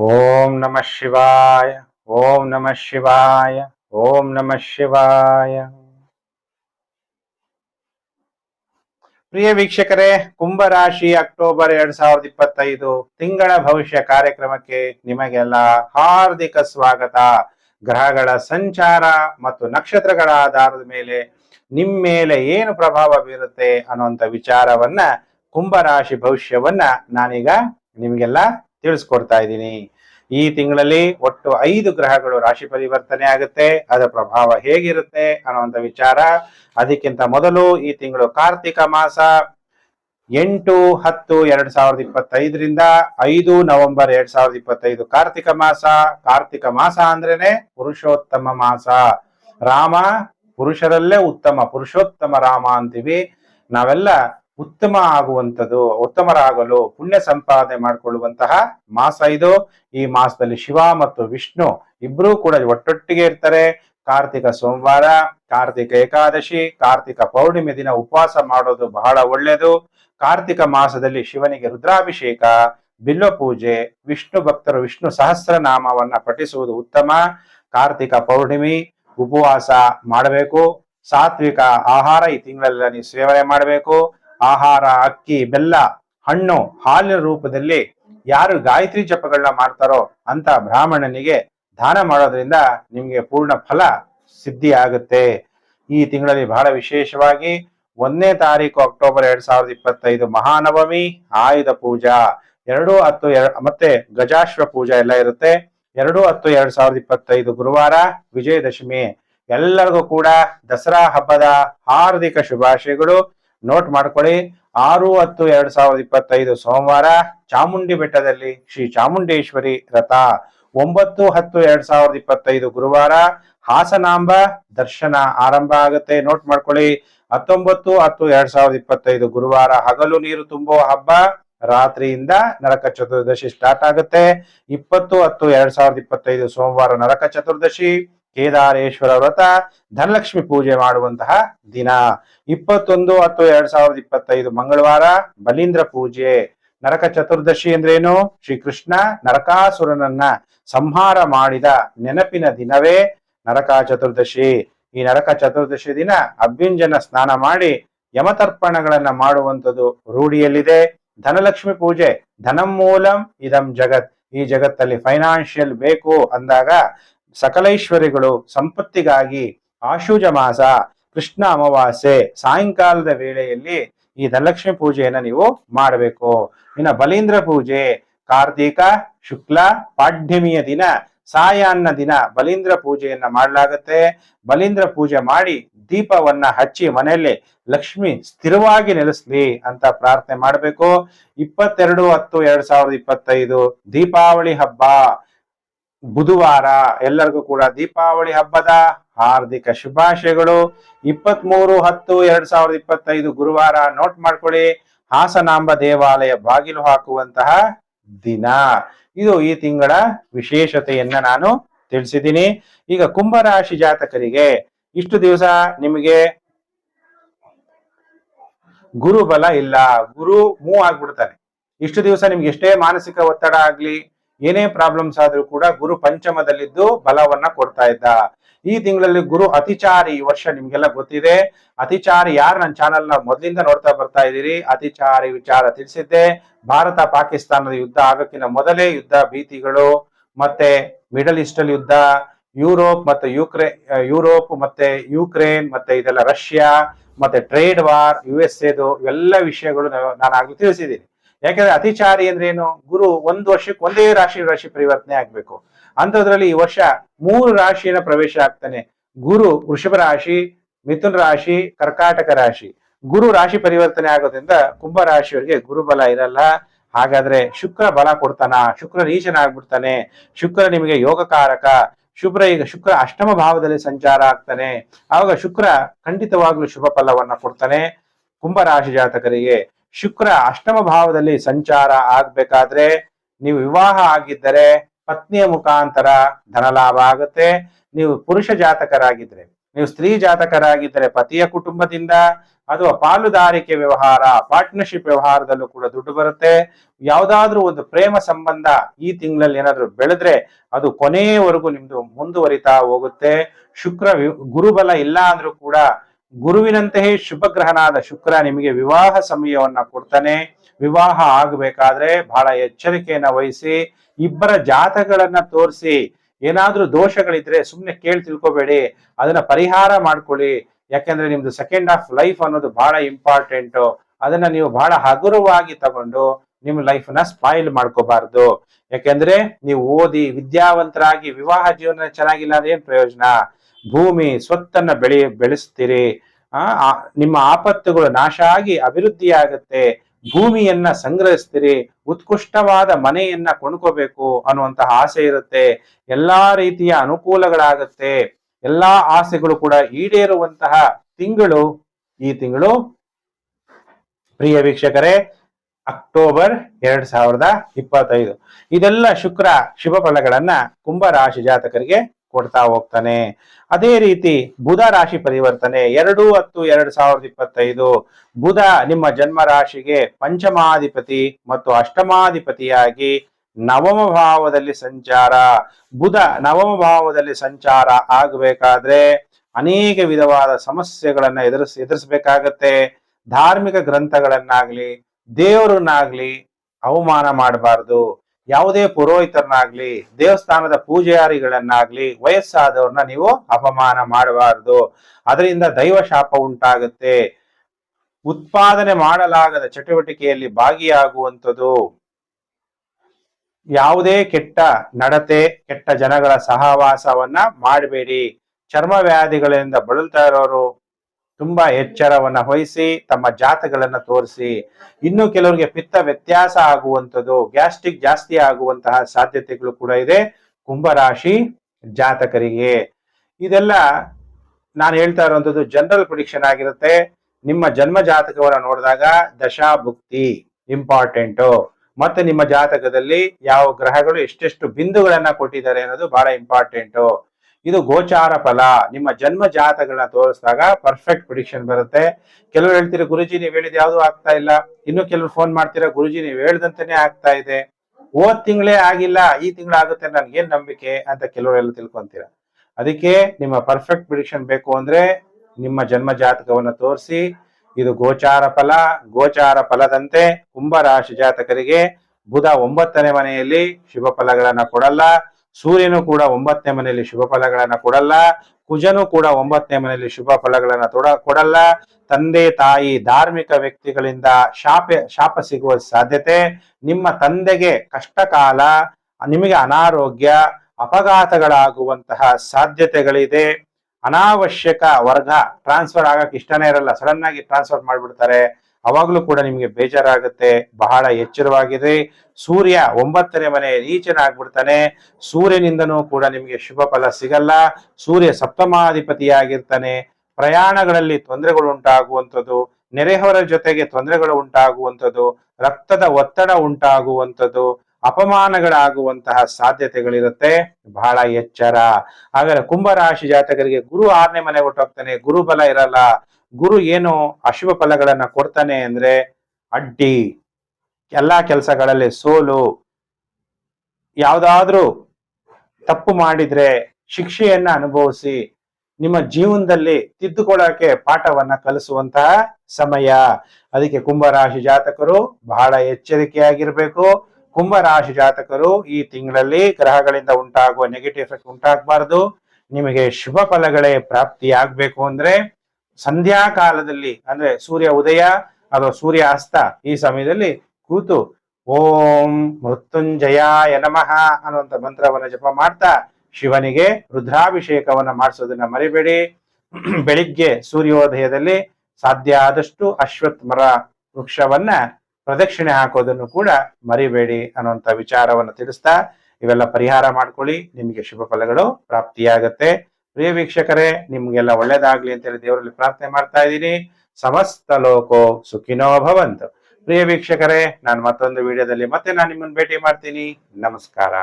ಓಂ ನಮಃ ಶಿವಾಯ, ಓಂ ನಮಃ ಶಿವಾಯ, ಓಂ ನಮಃ ಶಿವಾಯ. ಪ್ರಿಯ ವೀಕ್ಷಕರೇ, ಕುಂಭರಾಶಿ ಅಕ್ಟೋಬರ್ ಎರಡ್ ಸಾವಿರದ ಇಪ್ಪತ್ತೈದು ತಿಂಗಳ ಭವಿಷ್ಯ ಕಾರ್ಯಕ್ರಮಕ್ಕೆ ನಿಮಗೆಲ್ಲ ಹಾರ್ದಿಕ ಸ್ವಾಗತ. ಗ್ರಹಗಳ ಸಂಚಾರ ಮತ್ತು ನಕ್ಷತ್ರಗಳ ಆಧಾರದ ಮೇಲೆ ನಿಮ್ಮ ಮೇಲೆ ಏನು ಪ್ರಭಾವ ಬೀರುತ್ತೆ ಅನ್ನುವಂಥ ವಿಚಾರವನ್ನ ಕುಂಭರಾಶಿ ಭವಿಷ್ಯವನ್ನ ನಾನೀಗ ನಿಮಗೆಲ್ಲ ತಿಳಿಸ್ಕೊಡ್ತಾ ಇದ್ದೀನಿ. ಈ ತಿಂಗಳಲ್ಲಿ ಒಟ್ಟು ಐದು ಗ್ರಹಗಳು ರಾಶಿ ಪರಿವರ್ತನೆ ಆಗುತ್ತೆ. ಅದರ ಪ್ರಭಾವ ಹೇಗಿರುತ್ತೆ ಅನ್ನುವಂಥ ವಿಚಾರ. ಅದಕ್ಕಿಂತ ಮೊದಲು ಈ ತಿಂಗಳು ಕಾರ್ತಿಕ ಮಾಸ ಎಂಟು, ಹತ್ತು, ಎರಡ್ ಸಾವಿರದ ಇಪ್ಪತ್ತೈದರಿಂದ ಐದು ನವೆಂಬರ್ ಎರಡ್ ಸಾವಿರದ ಇಪ್ಪತ್ತೈದು ಕಾರ್ತಿಕ ಮಾಸ. ಕಾರ್ತಿಕ ಮಾಸ ಅಂದ್ರೇನೆ ಪುರುಷೋತ್ತಮ ಮಾಸ. ರಾಮ ಪುರುಷರಲ್ಲೇ ಉತ್ತಮ. ಪುರುಷೋತ್ತಮ ರಾಮ ಅಂತೀವಿ. ನಾವೆಲ್ಲ ಉತ್ತಮ ಆಗುವಂಥದ್ದು, ಉತ್ತಮರಾಗಲು ಪುಣ್ಯ ಸಂಪಾದನೆ ಮಾಡಿಕೊಳ್ಳುವಂತಹ ಮಾಸ ಇದು. ಈ ಮಾಸದಲ್ಲಿ ಶಿವ ಮತ್ತು ವಿಷ್ಣು ಇಬ್ಬರೂ ಕೂಡ ಒಟ್ಟೊಟ್ಟಿಗೆ ಇರ್ತಾರೆ. ಕಾರ್ತಿಕ ಸೋಮವಾರ, ಕಾರ್ತಿಕ ಏಕಾದಶಿ, ಕಾರ್ತಿಕ ಪೌರ್ಣಿಮೆ ದಿನ ಉಪವಾಸ ಮಾಡೋದು ಬಹಳ ಒಳ್ಳೆಯದು ಕಾರ್ತಿಕ ಮಾಸದಲ್ಲಿ ಶಿವನಿಗೆ ರುದ್ರಾಭಿಷೇಕ, ಬಿಲ್ವ ಪೂಜೆ, ವಿಷ್ಣು ಭಕ್ತರು ವಿಷ್ಣು ಸಹಸ್ರನಾಮವನ್ನ ಪಠಿಸುವುದು ಉತ್ತಮ. ಕಾರ್ತಿಕ ಪೌರ್ಣಿಮೆ ಉಪವಾಸ ಮಾಡಬೇಕು. ಸಾತ್ವಿಕ ಆಹಾರ ಈ ತಿಂಗಳಲ್ಲಿ ನೀವು ಸೇವನೆ ಮಾಡಬೇಕು. ಆಹಾರ, ಅಕ್ಕಿ, ಬೆಲ್ಲ, ಹಣ್ಣು, ಹಾಲಿನ ರೂಪದಲ್ಲಿ ಯಾರು ಗಾಯತ್ರಿ ಜಪಗಳನ್ನ ಮಾಡ್ತಾರೋ ಅಂತ ಬ್ರಾಹ್ಮಣನಿಗೆ ದಾನ ಮಾಡೋದ್ರಿಂದ ನಿಮ್ಗೆ ಪೂರ್ಣ ಫಲ ಸಿದ್ಧಿ ಆಗುತ್ತೆ ಈ ತಿಂಗಳಲ್ಲಿ ಬಹಳ ವಿಶೇಷವಾಗಿ ಒಂದನೇ ತಾರೀಕು ಅಕ್ಟೋಬರ್ ಎರಡ್ ಸಾವಿರದ ಇಪ್ಪತ್ತೈದು ಮಹಾನವಮಿ, ಆಯುಧ ಪೂಜಾ. ಎರಡು ಹತ್ತು ಮತ್ತೆ ಗಜಾಶ್ವ ಪೂಜಾ ಎಲ್ಲ ಇರುತ್ತೆ. ಎರಡು ಹತ್ತು ಎರಡ್ ಸಾವಿರದ ಇಪ್ಪತ್ತೈದು ಗುರುವಾರ ವಿಜಯದಶಮಿ. ಎಲ್ಲರಿಗೂ ಕೂಡ ದಸರಾ ಹಬ್ಬದ ಹಾರ್ದಿಕ ಶುಭಾಶಯಗಳು. ನೋಟ್ ಮಾಡ್ಕೊಳ್ಳಿ. ಆರು ಹತ್ತು ಎರಡ್ ಸಾವಿರದ ಇಪ್ಪತ್ತೈದು ಸೋಮವಾರ ಚಾಮುಂಡಿ ಬೆಟ್ಟದಲ್ಲಿ ಶ್ರೀ ಚಾಮುಂಡೇಶ್ವರಿ ರಥ. ಒಂಬತ್ತು ಹತ್ತು ಎರಡ್ ಸಾವಿರದ ಇಪ್ಪತ್ತೈದು ಗುರುವಾರ ಹಾಸನಾಂಬ ದರ್ಶನ ಆರಂಭ ಆಗುತ್ತೆ. ನೋಟ್ ಮಾಡ್ಕೊಳ್ಳಿ. ಹತ್ತೊಂಬತ್ತು ಹತ್ತು ಎರಡ್ ಸಾವಿರದ ಇಪ್ಪತ್ತೈದು ಗುರುವಾರ ಹಗಲು ನೀರು ತುಂಬುವ ಹಬ್ಬ. ರಾತ್ರಿಯಿಂದ ನರಕ ಚತುರ್ದಶಿ ಸ್ಟಾರ್ಟ್ ಆಗುತ್ತೆ. ಇಪ್ಪತ್ತು ಹತ್ತು ಎರಡ್ ಸಾವಿರದ ಇಪ್ಪತ್ತೈದು ಸೋಮವಾರ ನರಕ ಚತುರ್ದಶಿ. ಕೇದಾರೇಶ್ವರ ವ್ರತ, ಧನಲಕ್ಷ್ಮಿ ಪೂಜೆ ಮಾಡುವಂತಹ ದಿನ. ಇಪ್ಪತ್ತೊಂದು ಹತ್ತು ಎರಡ್ ಸಾವಿರದ ಇಪ್ಪತ್ತೈದು ಮಂಗಳವಾರ ಬಲೀಂದ್ರ ಪೂಜೆ. ನರಕ ಚತುರ್ದಶಿ ಅಂದ್ರೇನು? ಶ್ರೀಕೃಷ್ಣ ನರಕಾಸುರನನ್ನ ಸಂಹಾರ ಮಾಡಿದ ನೆನಪಿನ ದಿನವೇ ನರಕ ಚತುರ್ದಶಿ. ಈ ನರಕ ಚತುರ್ದಶಿ ದಿನ ಅಭ್ಯುಂಜನ ಸ್ನಾನ ಮಾಡಿ ಯಮತರ್ಪಣಗಳನ್ನ ಮಾಡುವಂಥದ್ದು ರೂಢಿಯಲ್ಲಿದೆ. ಧನಲಕ್ಷ್ಮಿ ಪೂಜೆ, ಧನಂ ಮೂಲಂ ಇದಂ ಜಗತ್. ಈ ಜಗತ್ತಲ್ಲಿ ಫೈನಾನ್ಷಿಯಲ್ ಬೇಕು ಅಂದಾಗ ಸಕಲೈಶ್ವರ್ಯಗಳು ಸಂಪತ್ತಿಗಾಗಿ ಆಶೂಜ ಮಾಸ, ಕೃಷ್ಣ ಅಮಾವಾಸ್ಯೆ, ಸಾಯಂಕಾಲದ ವೇಳೆಯಲ್ಲಿ ಈ ಧನಲಕ್ಷ್ಮಿ ಪೂಜೆಯನ್ನ ನೀವು ಮಾಡಬೇಕು. ಇನ್ನ ಬಲೀಂದ್ರ ಪೂಜೆ, ಕಾರ್ತಿಕ, ಶುಕ್ಲ, ಪಾಡ್ಯಮಿಯ ದಿನ ಸಾಯಾನ್ನ ದಿನ ಬಲೀಂದ್ರ ಪೂಜೆಯನ್ನ ಮಾಡಲಾಗುತ್ತೆ. ಬಲೀಂದ್ರ ಪೂಜೆ ಮಾಡಿ ದೀಪವನ್ನ ಹಚ್ಚಿ ಮನೆಯಲ್ಲಿ ಲಕ್ಷ್ಮಿ ಸ್ಥಿರವಾಗಿ ನೆಲೆಸ್ಲಿ ಅಂತ ಪ್ರಾರ್ಥನೆ ಮಾಡಬೇಕು. ಇಪ್ಪತ್ತೆರಡು ಹತ್ತು ಎರಡ್ ಸಾವಿರದ ಇಪ್ಪತ್ತೈದು ದೀಪಾವಳಿ ಹಬ್ಬ. ಬುಧವಾರ ಎಲ್ಲರಿಗೂ ಕೂಡ ದೀಪಾವಳಿ ಹಬ್ಬದ ಹಾರ್ದಿಕ ಶುಭಾಶಯಗಳು. ಇಪ್ಪತ್ಮೂರು ಹತ್ತು ಎರಡ್ ಸಾವಿರದ ಇಪ್ಪತ್ತೈದು ಗುರುವಾರ ನೋಟ್ ಮಾಡ್ಕೊಳ್ಳಿ. ಹಾಸನಾಂಬ ದೇವಾಲಯ ಬಾಗಿಲು ಹಾಕುವಂತಹ ದಿನ. ಇದು ಈ ತಿಂಗಳ ವಿಶೇಷತೆಯನ್ನ ನಾನು ತಿಳಿಸಿದ್ದೀನಿ. ಈಗ ಕುಂಭರಾಶಿ ಜಾತಕರಿಗೆ ಇಷ್ಟು ದಿವಸ ನಿಮಗೆ ಗುರು ಬಲ ಇಲ್ಲ. ಗುರು ಮೂವ್ ಆಗ್ಬಿಡ್ತಾನೆ. ಇಷ್ಟು ದಿವಸ ನಿಮ್ಗೆ ಎಷ್ಟೇ ಮಾನಸಿಕ ಒತ್ತಡ ಆಗ್ಲಿ ಏನೇ ಪ್ರಾಬ್ಲಮ್ಸ್ ಆದ್ರೂ ಕೂಡ ಗುರು ಪಂಚಮದಲ್ಲಿದ್ದು ಬಲವನ್ನ ಕೊಡ್ತಾ ಇದ್ದ. ಈ ತಿಂಗಳಲ್ಲಿ ಗುರು ಅತಿಚಾರಿ ಈ ವರ್ಷ ನಿಮ್ಗೆಲ್ಲ ಗೊತ್ತಿದೆ. ಅತಿಚಾರಿ ಯಾರು ನನ್ನ ಚಾನೆಲ್ನ ಮೊದಲಿಂದ ನೋಡ್ತಾ ಬರ್ತಾ ಇದ್ದೀರಿ? ಅತಿಚಾರಿ ವಿಚಾರ ತಿಳಿಸಿದ್ದೆ. ಭಾರತ ಪಾಕಿಸ್ತಾನದ ಯುದ್ಧ ಆಗಕ್ಕಿಂತ ಮೊದಲೇ ಯುದ್ಧ ಭೀತಿಗಳು, ಮತ್ತೆ ಮಿಡಲ್ ಈಸ್ಟ್ ಅಲ್ಲಿ ಯುದ್ಧ ಯುರೋಪ್ ಮತ್ತೆ ಯುಕ್ರೇನ್ ಯುರೋಪ್ ಮತ್ತೆ ಯುಕ್ರೇನ್ ಮತ್ತೆ ಇದೆಲ್ಲ ರಷ್ಯಾ ಮತ್ತೆ ಟ್ರೇಡ್ ವಾರ್ ಯು ಎಸ್ ಎದು ಇವೆಲ್ಲ ವಿಷಯಗಳು ನಾನು ಆಗ್ಲೂ ತಿಳಿಸಿದ್ದೀನಿ. ಯಾಕಂದ್ರೆ ಅತಿಚಾರಿ ಅಂದ್ರೆ ಏನು? ಗುರು ಒಂದು ವರ್ಷಕ್ಕೆ ಒಂದೇ ರಾಶಿ ರಾಶಿ ಪರಿವರ್ತನೆ ಆಗ್ಬೇಕು. ಅಂಥದ್ರಲ್ಲಿ ಈ ವರ್ಷ ಮೂರು ರಾಶಿಯ ಪ್ರವೇಶ ಆಗ್ತಾನೆ. ಗುರು ವೃಷಭ ರಾಶಿ, ಮಿಥುನ ರಾಶಿ, ಕರ್ಕಾಟಕ ರಾಶಿ. ಗುರು ರಾಶಿ ಪರಿವರ್ತನೆ ಆಗೋದ್ರಿಂದ ಕುಂಭ ರಾಶಿಯವರಿಗೆ ಗುರುಬಲ ಇರಲ್ಲ. ಹಾಗಾದ್ರೆ ಶುಕ್ರ ಬಲ ಕೊಡ್ತಾನ. ಶುಕ್ರ ನೀಚನಾಗ್ಬಿಡ್ತಾನೆ ಶುಕ್ರ ನಿಮಗೆ ಯೋಗಕಾರಕ. ಶುಕ್ರ ಈಗ ಶುಕ್ರ ಅಷ್ಟಮ ಭಾವದಲ್ಲಿ ಸಂಚಾರ ಆಗ್ತಾನೆ. ಆವಾಗ ಶುಕ್ರ ಖಂಡಿತವಾಗ್ಲೂ ಶುಭ ಫಲವನ್ನ ಕೊಡ್ತಾನೆ ಕುಂಭ ರಾಶಿ ಜಾತಕರಿಗೆ. ಶುಕ್ರ ಅಷ್ಟಮ ಭಾವದಲ್ಲಿ ಸಂಚಾರ ಆಗ್ಬೇಕಾದ್ರೆ ನೀವು ವಿವಾಹ ಆಗಿದ್ದರೆ ಪತ್ನಿಯ ಮುಖಾಂತರ ಧನಲಾಭ ಆಗುತ್ತೆ. ನೀವು ಪುರುಷ ಜಾತಕರಾಗಿದ್ರೆ ನೀವು ಸ್ತ್ರೀ ಜಾತಕರಾಗಿದ್ದರೆ ಪತಿಯ ಕುಟುಂಬದಿಂದ ಅಥವಾ ಪಾಲುದಾರಿಕೆ ವ್ಯವಹಾರ ಪಾರ್ಟ್ನರ್ಶಿಪ್ ವ್ಯವಹಾರದಲ್ಲೂ ಕೂಡ ದುಡ್ಡು ಬರುತ್ತೆ. ಯಾವ್ದಾದ್ರೂ ಒಂದು ಪ್ರೇಮ ಸಂಬಂಧ ಈ ತಿಂಗಳಲ್ಲಿ ಏನಾದರೂ ಬೆಳೆದ್ರೆ ಅದು ಕೊನೆಯವರೆಗೂ ನಿಮ್ದು ಮುಂದುವರಿತಾ ಹೋಗುತ್ತೆ. ಶುಕ್ರ ಗುರುಬಲ ಇಲ್ಲ ಅಂದ್ರೂ ಕೂಡ ಗುರುವಿನಂತೆಯೇ ಶುಭಗ್ರಹನಾದ ಶುಕ್ರ ನಿಮಗೆ ವಿವಾಹ ಸಮಯವನ್ನ ಕೊಡ್ತಾನೆ. ವಿವಾಹ ಆಗಬೇಕಾದ್ರೆ ಬಹಳ ಎಚ್ಚರಿಕೆಯನ್ನ ವಹಿಸಿ, ಇಬ್ಬರ ಜಾತಗಳನ್ನ ತೋರಿಸಿ, ಏನಾದ್ರೂ ದೋಷಗಳಿದ್ರೆ ಸುಮ್ಮನೆ ಕೇಳಿ ತಿಳ್ಕೊಬೇಡಿ, ಅದನ್ನ ಪರಿಹಾರ ಮಾಡ್ಕೊಳ್ಳಿ. ಯಾಕಂದ್ರೆ ನಿಮ್ದು ಸೆಕೆಂಡ್ ಆಫ್ ಲೈಫ್ ಅನ್ನೋದು ಬಹಳ ಇಂಪಾರ್ಟೆಂಟ್ ಅದನ್ನ ನೀವು ಬಹಳ ಹಗುರವಾಗಿ ತಗೊಂಡು ನಿಮ್ಮ ನ ಸ್ಪಾಯಿಲ್ ಮಾಡ್ಕೋಬಾರ್ದು. ಯಾಕಂದ್ರೆ ನೀವು ಓದಿ ವಿದ್ಯಾವಂತರಾಗಿ ವಿವಾಹ ಜೀವನ ಚೆನ್ನಾಗಿಲ್ಲ ಅಂದ್ರೆ ಏನ್ ಪ್ರಯೋಜನ? ಭೂಮಿ ಸ್ವತ್ತನ್ನ ಬೆಳೆ ಬೆಳೆಸ್ತೀರಿ, ಆ ನಿಮ್ಮ ಆಪತ್ತುಗಳು ನಾಶ ಆಗಿ ಅಭಿವೃದ್ಧಿ ಆಗುತ್ತೆ ಭೂಮಿಯನ್ನ ಸಂಗ್ರಹಿಸ್ತೀರಿ, ಉತ್ಕೃಷ್ಟವಾದ ಮನೆಯನ್ನ ಕೊಂಡ್ಕೋಬೇಕು ಅನ್ನುವಂತಹ ಆಸೆ ಇರುತ್ತೆ, ಎಲ್ಲಾ ರೀತಿಯ ಅನುಕೂಲಗಳಾಗತ್ತೆ, ಎಲ್ಲಾ ಆಸೆಗಳು ಕೂಡ ಈಡೇರುವಂತಹ ತಿಂಗಳು ಈ ತಿಂಗಳು. ಪ್ರಿಯ ವೀಕ್ಷಕರೇ, ಅಕ್ಟೋಬರ್ ಎರಡ್ ಸಾವಿರದ ಇಪ್ಪತ್ತೈದು. ಇದೆಲ್ಲ ಶುಕ್ರ ಶುಭ ಫಲಗಳನ್ನ ಕುಂಭ ರಾಶಿ ಜಾತಕರಿಗೆ ಕೊಡ್ತಾ ಹೋಗ್ತಾನೆ. ಅದೇ ರೀತಿ ಬುಧ ರಾಶಿ ಪರಿವರ್ತನೆ ಎರಡು ಹತ್ತು ಎರಡು ಸಾವಿರದ ಇಪ್ಪತ್ತೈದು. ಬುಧ ನಿಮ್ಮ ಜನ್ಮ ರಾಶಿಗೆ ಪಂಚಮಾಧಿಪತಿ ಮತ್ತು ಅಷ್ಟಮಾಧಿಪತಿಯಾಗಿ ನವಮ ಭಾವದಲ್ಲಿ ಸಂಚಾರ. ಬುಧ ನವಮ ಭಾವದಲ್ಲಿ ಸಂಚಾರ ಆಗಬೇಕಾದ್ರೆ ಅನೇಕ ವಿಧವಾದ ಸಮಸ್ಯೆಗಳನ್ನ ಎದುರಿಸ್, ಎದುರಿಸಬೇಕಾಗತ್ತೆ. ಧಾರ್ಮಿಕ ಗ್ರಂಥಗಳನ್ನಾಗ್ಲಿ, ದೇವರನ್ನಾಗ್ಲಿ ಅವಮಾನ ಮಾಡಬಾರ್ದು. ಯಾವುದೇ ಪುರೋಹಿತರನ್ನಾಗ್ಲಿ, ದೇವಸ್ಥಾನದ ಪೂಜಾರಿಗಳನ್ನಾಗ್ಲಿ, ವಯಸ್ಸಾದವ್ರನ್ನ ನೀವು ಅಪಮಾನ ಮಾಡಬಾರದು. ಅದರಿಂದ ದೈವ ಶಾಪ ಉಂಟಾಗುತ್ತೆ. ಉತ್ಪಾದನೆ ಮಾಡಲಾಗದ ಚಟುವಟಿಕೆಯಲ್ಲಿ ಭಾಗಿಯಾಗುವಂಥದ್ದು ಯಾವುದೇ ಕೆಟ್ಟ ನಡತೆ, ಕೆಟ್ಟ ಜನಗಳ ಸಹವಾಸವನ್ನ ಮಾಡಬೇಡಿ. ಚರ್ಮ ವ್ಯಾಧಿಗಳಿಂದ ಬಳಲ್ತಾ ಇರೋರು ತುಂಬಾ ಎಚ್ಚರವನ್ನ ವಹಿಸಿ, ತಮ್ಮ ಜಾತಗಳನ್ನ ತೋರಿಸಿ. ಇನ್ನು ಕೆಲವರಿಗೆ ಪಿತ್ತ ವ್ಯತ್ಯಾಸ ಆಗುವಂಥದ್ದು, ಗ್ಯಾಸ್ಟ್ರಿಕ್ ಜಾಸ್ತಿ ಆಗುವಂತಹ ಸಾಧ್ಯತೆಗಳು ಕೂಡ ಇದೆ. ಕುಂಭರಾಶಿ ಜಾತಕರಿಗೆ. ಇದೆಲ್ಲ ನಾನು ಹೇಳ್ತಾ ಇರುವಂತದ್ದು ಜನರಲ್ ಪ್ರಿಡಿಕ್ಷನ್ ಆಗಿರುತ್ತೆ. ನಿಮ್ಮ ಜನ್ಮ ಜಾತಕವನ್ನು ನೋಡಿದಾಗ ದಶಾಭುಕ್ತಿ ಇಂಪಾರ್ಟೆಂಟು ಮತ್ತೆ ನಿಮ್ಮ ಜಾತಕದಲ್ಲಿ ಯಾವ ಗ್ರಹಗಳು ಎಷ್ಟೆಷ್ಟು ಬಿಂದುಗಳನ್ನ ಕೊಟ್ಟಿದ್ದಾರೆ ಅನ್ನೋದು ಬಹಳ ಇಂಪಾರ್ಟೆಂಟ್ ಇದು ಗೋಚಾರ ಫಲ. ನಿಮ್ಮ ಜನ್ಮ ಜಾತಗಳನ್ನ ತೋರಿಸಿದಾಗ ಪರ್ಫೆಕ್ಟ್ ಪ್ರಿಡಿಕ್ಷನ್ ಬರುತ್ತೆ. ಕೆಲವರು ಹೇಳ್ತೀರಾ, ಗುರುಜಿ ನೀವು ಹೇಳಿದ ಯಾವುದು ಆಗ್ತಾ ಇಲ್ಲ. ಇನ್ನು ಕೆಲವರು ಫೋನ್ ಮಾಡ್ತೀರಾ, ಗುರುಜಿ ನೀವು ಹೇಳ್ದಂತಾನೆ ಆಗ್ತಾ ಇದೆ. ಹೋದ್ ತಿಂಗಳೇ ಆಗಿಲ್ಲ, ಈ ತಿಂಗಳು ಆಗುತ್ತೆ ನನ್ಗೆ ಏನ್ ನಂಬಿಕೆ ಅಂತ ಕೆಲವರೆಲ್ಲ ತಿಳ್ಕೊಂತೀರ? ಅದಕ್ಕೆ ನಿಮ್ಮ ಪರ್ಫೆಕ್ಟ್ ಪ್ರಿಡಿಕ್ಷನ್ ಬೇಕು ಅಂದ್ರೆ ನಿಮ್ಮ ಜನ್ಮ ಜಾತಕವನ್ನ ತೋರಿಸಿ. ಇದು ಗೋಚಾರ ಫಲ. ಗೋಚಾರ ಫಲದಂತೆ ಕುಂಭ ರಾಶಿ ಜಾತಕರಿಗೆ ಬುಧ ಒಂಬತ್ತನೇ ಮನೆಯಲ್ಲಿ ಶುಭ ಫಲಗಳನ್ನ ಕೊಡಲ್ಲ. ಸೂರ್ಯನು ಕೂಡ ಒಂಬತ್ತನೇ ಮನೆಯಲ್ಲಿ ಶುಭ ಫಲಗಳನ್ನ ಕೊಡಲ್ಲ, ಕುಜನು ಕೂಡ ಒಂಬತ್ತನೇ ಮನೆಯಲ್ಲಿ ಶುಭ ಫಲಗಳನ್ನ ತೊಡ, ಕೊಡಲ್ಲ. ತಂದೆ, ತಾಯಿ, ಧಾರ್ಮಿಕ ವ್ಯಕ್ತಿಗಳಿಂದ ಶಾಪ ಶಾಪ ಸಿಗುವ ಸಾಧ್ಯತೆ, ನಿಮ್ಮ ತಂದೆಗೆ ಕಷ್ಟಕಾಲ, ನಿಮಗೆ ಅನಾರೋಗ್ಯ, ಅಪಘಾತಗಳಾಗುವಂತಹ ಸಾಧ್ಯತೆಗಳಿದೆ. ಅನಾವಶ್ಯಕ ವರ್ಗ ಟ್ರಾನ್ಸ್ಫರ್ ಆಗಕ್ಕೆ ಇಷ್ಟನೇ ಇರಲ್ಲ. ಸಡನ್ ಆಗಿ ಟ್ರಾನ್ಸ್ಫರ್ ಮಾಡ್ಬಿಡ್ತಾರೆ. ಅವಾಗ್ಲೂ ಕೂಡ ನಿಮ್ಗೆ ಬೇಜಾರಾಗುತ್ತೆ, ಬಹಳ ಎಚ್ಚರವಾಗಿದೆ. ಸೂರ್ಯ ಒಂಬತ್ತನೇ ಮನೆ ನೀಚನಾಗ್ಬಿಡ್ತಾನೆ ಸೂರ್ಯನಿಂದನೂ ಕೂಡ ನಿಮ್ಗೆ ಶುಭ ಫಲ ಸಿಗಲ್ಲ. ಸೂರ್ಯ ಸಪ್ತಮಾಧಿಪತಿಯಾಗಿರ್ತಾನೆ. ಪ್ರಯಾಣಗಳಲ್ಲಿ ತೊಂದರೆಗಳು ಉಂಟಾಗುವಂಥದ್ದು, ನೆರೆಹೊರ ಜೊತೆಗೆ ತೊಂದರೆಗಳು ಉಂಟಾಗುವಂಥದ್ದು, ರಕ್ತದ ಒತ್ತಡ ಉಂಟಾಗುವಂಥದ್ದು, ಅಪಮಾನಗಳಾಗುವಂತಹ ಸಾಧ್ಯತೆಗಳಿರುತ್ತೆ. ಬಹಳ ಎಚ್ಚರ. ಹಾಗಾದ್ರೆ ಕುಂಭರಾಶಿ ಜಾತಕರಿಗೆ ಗುರು ಆರನೇ ಮನೆ ಹೊಟ್ಟೋಗ್ತಾನೆ ಗುರು ಬಲ ಇರಲ್ಲ. ಗುರು ಏನು ಅಶುಭ ಫಲಗಳನ್ನ ಕೊಡ್ತಾನೆ ಅಂದ್ರೆ ಅಡ್ಡಿ, ಎಲ್ಲಾ ಕೆಲಸಗಳಲ್ಲಿ ಸೋಲು, ಯಾವ್ದಾದ್ರೂ ತಪ್ಪು ಮಾಡಿದ್ರೆ ಶಿಕ್ಷೆಯನ್ನ ಅನುಭವಿಸಿ ನಿಮ್ಮ ಜೀವನದಲ್ಲಿ ತಿದ್ದುಕೊಳ್ಳೋಕೆ ಪಾಠವನ್ನ ಕಲಿಸುವಂತಹ ಸಮಯ. ಅದಕ್ಕೆ ಕುಂಭರಾಶಿ ಜಾತಕರು ಬಹಳ ಎಚ್ಚರಿಕೆಯಾಗಿರ್ಬೇಕು. ಕುಂಭರಾಶಿ ಜಾತಕರು ಈ ತಿಂಗಳಲ್ಲಿ ಗ್ರಹಗಳಿಂದ ಉಂಟಾಗುವ ನೆಗೆಟಿವ್ ಎಫೆಕ್ಟ್ ಉಂಟಾಗಬಾರದು. ನಿಮಗೆ ಶುಭ ಫಲಗಳೇ ಪ್ರಾಪ್ತಿಯಾಗಬೇಕು ಅಂದ್ರೆ ಸಂಧ್ಯಾ ಕಾಲದಲ್ಲಿ ಅಂದ್ರೆ ಸೂರ್ಯ ಉದಯ ಅಥವಾ ಸೂರ್ಯ ಅಸ್ತ ಈ ಸಮಯದಲ್ಲಿ ಕೂತು ಓಂ ಮೃತ್ಯುಂಜಯಾಯ ನಮಃ ಅನ್ನುವಂತ ಮಂತ್ರವನ್ನು ಜಪ ಮಾಡ್ತಾ ಶಿವನಿಗೆ ರುದ್ರಾಭಿಷೇಕವನ್ನು ಮಾಡಿಸೋದನ್ನ ಮರಿಬೇಡಿ. ಬೆಳಿಗ್ಗೆ ಸೂರ್ಯೋದಯದಲ್ಲಿ ಸಾಧ್ಯ ಆದಷ್ಟು ಅಶ್ವತ್ ಮರ ವೃಕ್ಷವನ್ನ ಪ್ರದಕ್ಷಿಣೆ ಹಾಕೋದನ್ನು ಕೂಡ ಮರಿಬೇಡಿ ಅನ್ನುವಂಥ ವಿಚಾರವನ್ನು ತಿಳಿಸ್ತಾ ಇವೆಲ್ಲ ಪರಿಹಾರ ಮಾಡ್ಕೊಳ್ಳಿ. ನಿಮಗೆ ಶುಭ ಫಲಗಳು, ಪ್ರಾಪ್ತಿಯಾಗತ್ತೆ. ಪ್ರಿಯ ವೀಕ್ಷಕರೇ, ನಿಮ್ಗೆಲ್ಲ ಒಳ್ಳೇದಾಗ್ಲಿ ಅಂತ ಹೇಳಿ ದೇವರಲ್ಲಿ ಪ್ರಾರ್ಥನೆ ಮಾಡ್ತಾ ಇದ್ದೀನಿ. ಸಮಸ್ತ ಲೋಕೋ ಸುಖಿನೋ ಭವಂತು. ಪ್ರಿಯ ವೀಕ್ಷಕರೇ, ನಾನು ಮತ್ತೊಂದು ವಿಡಿಯೋದಲ್ಲಿ ಮತ್ತೆ ನಾನು ನಿಮ್ಮನ್ನು ಭೇಟಿ ಮಾಡ್ತೀನಿ. ನಮಸ್ಕಾರ.